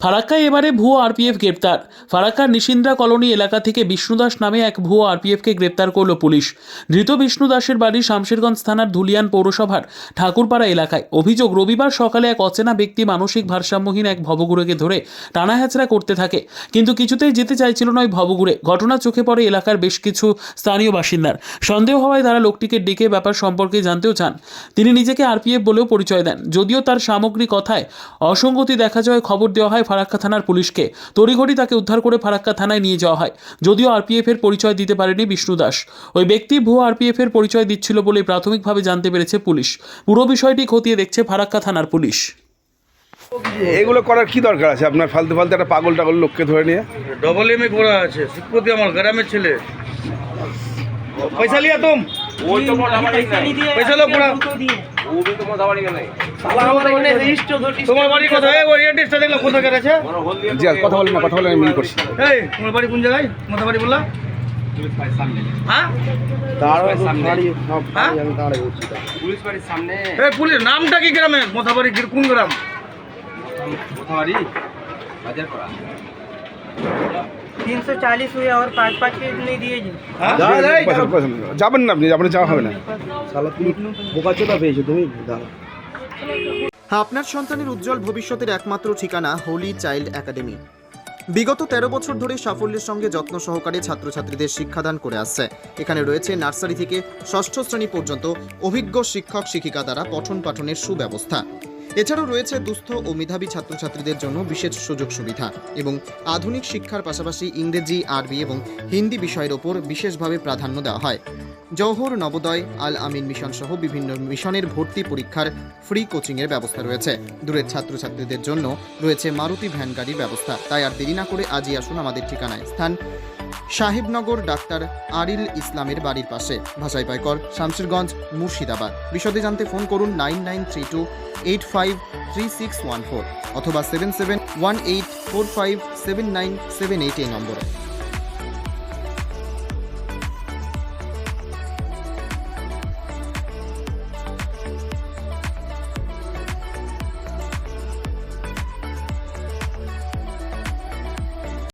ফারাক্কায় এবারে ভুয়ো আরপিএফ গ্রেপ্তার। ফারাক্কার নিশিন্দ্রা কলোনি এলাকা থেকে বিষ্ণুদাস নামে এক ভুয়ো আরপিএফকে গ্রেপ্তার করল পুলিশ। ধৃত বিষ্ণুদাসের বাড়ি শামশেরগঞ্জ থানার ধুলিয়ান পৌরসভার ঠাকুরপাড়া এলাকায়। অভিযোগ, রবিবার সকালে এক অচেনা ব্যক্তি মানসিক ভারসাম্যহীন এক ভবঘুরেকে ধরে টানা হ্যাচড়া করতে থাকে। কিন্তু কিছুতেই যেতে চাইছিল না ওই ভবঘুরে। ঘটনা চোখে পড়ে এলাকার বেশ কিছু স্থানীয় বাসিন্দার। সন্দেহ হওয়ায় তারা লোকটিকে ডেকে ব্যাপার সম্পর্কে জানতেও চান। তিনি নিজেকে আরপিএফ বলেও পরিচয় দেন। যদিও তার সামগ্রী কথায় অসঙ্গতি দেখা যায় খবর দেওয়া হয় ফারাক্কা থানার পুলিশকে। তড়িঘড়ি তাকে উদ্ধার করে ফারাক্কা থানায় নিয়ে যাওয়া হয়। যদিও আরপিএফ এর পরিচয় দিতে পারেনি বিষ্ণু দাস। ওই ব্যক্তি ভুয়ো আরপিএফ এর পরিচয় দিচ্ছিল বলে প্রাথমিকভাবে জানতে পেরেছে পুলিশ। পুরো বিষয়টি খতিয়ে দেখছে ফারাক্কা থানার পুলিশ। এগুলো করার কি দরকার আছে? আপনার ফালতু ফালতু একটা পাগল টাগল লোককে ধরে নিয়ে? ডবল এম এ করা আছে। শিক্ষপতি আমার গ্রামের ছেলে। পয়সা লিয়া তুম। পয়সা লো পুরা। তোমার বাড়ি কোথায় ওই অ্যাড্রেসটা দেখলাম কোথায় আছে জি আর কথা বলেন না কথা বলেন আমি মিল করছি এই তোমার বাড়ি কোন জায়গায় তোমার বাড়ি বললা হ্যাঁ হ্যাঁ পুলিশ বাড়ির সামনে এই পুলিশ নামটা কি গ্রামের মোথাবাড়ি কোন গ্রাম কোথাবাড়ি বাজার করা तीन सौ चालीस हुए और पाँच पाँच के नहीं दिए जी হ্যাঁ পয়সা পয়সা যাবেন না আপনি আপনার যাওয়া হবে না আপনার সন্তানের উজ্জ্বল ভবিষ্যতের একমাত্র ঠিকানা হোলি চাইল্ড একাডেমি। বিগত তেরো বছর ধরে সাফল্যের সঙ্গে যত্ন সহকারে ছাত্রছাত্রীদের শিক্ষাদান করে আসছে। এখানে রয়েছে নার্সারি থেকে ষষ্ঠ শ্রেণি পর্যন্ত অভিজ্ঞ শিক্ষক শিক্ষিকা দ্বারা পঠন পাঠনের সুব্যবস্থা। এছাড়াও রয়েছে দুস্থ ও মেধাবী ছাত্রছাত্রীদের জন্য বিশেষ সুযোগ সুবিধা এবং আধুনিক শিক্ষার পাশাপাশি ইংরেজি, আরবি এবং হিন্দি বিষয়ের ওপর বিশেষভাবে প্রাধান্য দেওয়া হয়। জওহর নবোদয় আল আমিন মিশন সহ বিভিন্ন মিশনের ভর্তি পরীক্ষার ফ্রি কোচিংয়ের ব্যবস্থা রয়েছে। দূরের ছাত্রছাত্রীদের জন্য রয়েছে মারুতি ভ্যান গাড়ির ব্যবস্থা। তাই আর দেরি না করে আজই আসুন আমাদের ঠিকানায়। স্থান সাহেবনগর, ডাক্তার আরিল ইসলামের বাড়ির পাশে। ভাষাই পাইকর শামশেরগঞ্জ মুর্শিদাবাদ। বিশদে জানতে ফোন করুন nine nine three two eight five three six one four অথবা seven seven one eight four five seven nine seven eight এই নম্বরে।